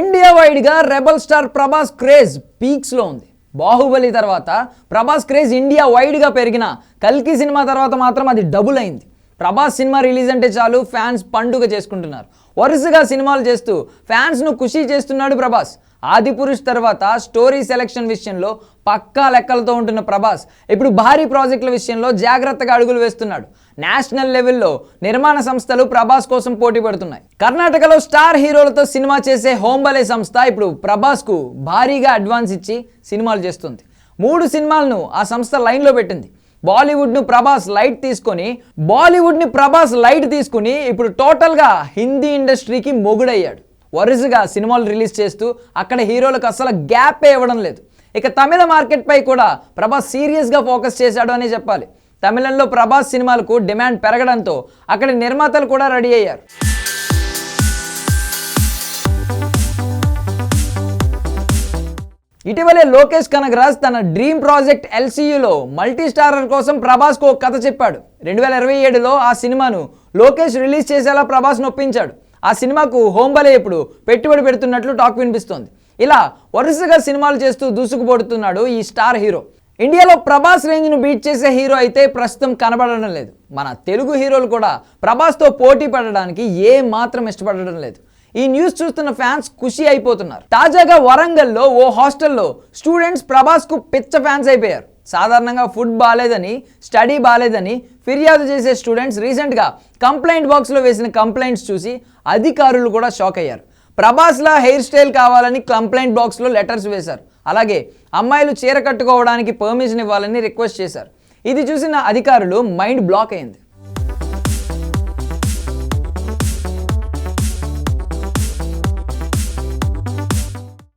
India వైడ్గా rebel star Prabhas craze పీక్స్లో ఉంది. బాహుబలి తర్వాత ప్రభాస్ క్రేజ్ ఇండియా వైడ్గా పెరిగిన కల్కి సినిమా తర్వాత మాత్రం అది డబుల్ అయింది. ప్రభాస్ సినిమా రిలీజ్ అంటే చాలు ఫ్యాన్స్ పండుగ చేసుకుంటున్నారు. వరుసగా సినిమాలు చేస్తూ ఫ్యాన్స్ను ఖుషి చేస్తున్నాడు ప్రభాస్. ఆదిపురుష్ తర్వాత స్టోరీ సెలెక్షన్ విషయంలో పక్కా లెక్కలతో ఉంటున్న ప్రభాస్. ఇప్పుడు భారీ ప్రాజెక్టుల విషయంలో జాగ్రత్తగా అడుగులు వేస్తున్నాడు. నేషనల్ లెవెల్లో నిర్మాణ సంస్థలు ప్రభాస్ కోసం పోటీ పడుతున్నాయి. కర్ణాటకలో స్టార్ హీరోలతో సినిమా చేసే హోంబలే సంస్థ ఇప్పుడు ప్రభాస్కు భారీగా అడ్వాన్స్ ఇచ్చి సినిమాలు చేస్తుంది. మూడు సినిమాలను ఆ సంస్థ లైన్లో పెట్టింది. బాలీవుడ్ను ప్రభాస్ లైట్ తీసుకొని బాలీవుడ్ని ప్రభాస్ లైట్ తీసుకుని ఇప్పుడు టోటల్గా హిందీ ఇండస్ట్రీకి మొగుడయ్యాడు. వరుసగా సినిమాలు రిలీజ్ చేస్తూ అక్కడ హీరోలకు అసలు గ్యాపే ఇవ్వడం లేదు. ఇక తమిళ మార్కెట్పై కూడా ప్రభాస్ సీరియస్గా ఫోకస్ చేశాడు అని చెప్పాలి. తమిళంలో ప్రభాస్ సినిమాలకు డిమాండ్ పెరగడంతో అక్కడి నిర్మాతలు కూడా రెడీ అయ్యారు. ఇటీవలే లోకేష్ కనగరాజ్ తన డ్రీమ్ ప్రాజెక్ట్ ఎల్సీయూలో మల్టీ స్టారర్ కోసం ప్రభాస్కు ఒక కథ చెప్పాడు. రెండు వేల ఇరవై ఏడులో ఆ సినిమాను లోకేష్ రిలీజ్ చేసేలా ప్రభాస్ నొప్పించాడు ఆ సినిమాకు హోంబలే ఇప్పుడు పెట్టుబడి పెడుతున్నట్లు టాక్ వినిపిస్తోంది. ఇలా వరుసగా సినిమాలు చేస్తూ దూసుకుపోతున్నాడు ఈ స్టార్ హీరో. ఇండియాలో ప్రభాస్ రేంజ్ను బీట్ చేసే హీరో అయితే ప్రస్తుతం కనబడడం లేదు. మన తెలుగు హీరోలు కూడా ప్రభాస్తో పోటీ పడడానికి ఏ మాత్రం ఇష్టపడడం లేదు. ఈ న్యూస్ చూస్తున్న ఫ్యాన్స్ ఖుషి అయిపోతున్నారు. తాజాగా వరంగల్లో ఓ హాస్టల్లో స్టూడెంట్స్ ప్రభాస్కు పిచ్చ ఫ్యాన్స్ అయిపోయారు. సాధారణంగా ఫుడ్ బాగాలేదని స్టడీ బాగాలేదని ఫిర్యాదు చేసే స్టూడెంట్స్ రీసెంట్గా కంప్లైంట్ బాక్స్లో వేసిన కంప్లైంట్స్ చూసి అధికారులు కూడా షాక్ అయ్యారు. ప్రభాస్లా హెయిర్ స్టైల్ కావాలని కంప్లైంట్ బాక్స్లో లెటర్స్ వేశారు. అలాగే అమ్మాయిలు చీర కట్టుకోవడానికి పర్మిషన్ ఇవ్వాలని రిక్వెస్ట్ చేశారు. ఇది చూసిన అధికారులు మైండ్ బ్లాక్ అయింది.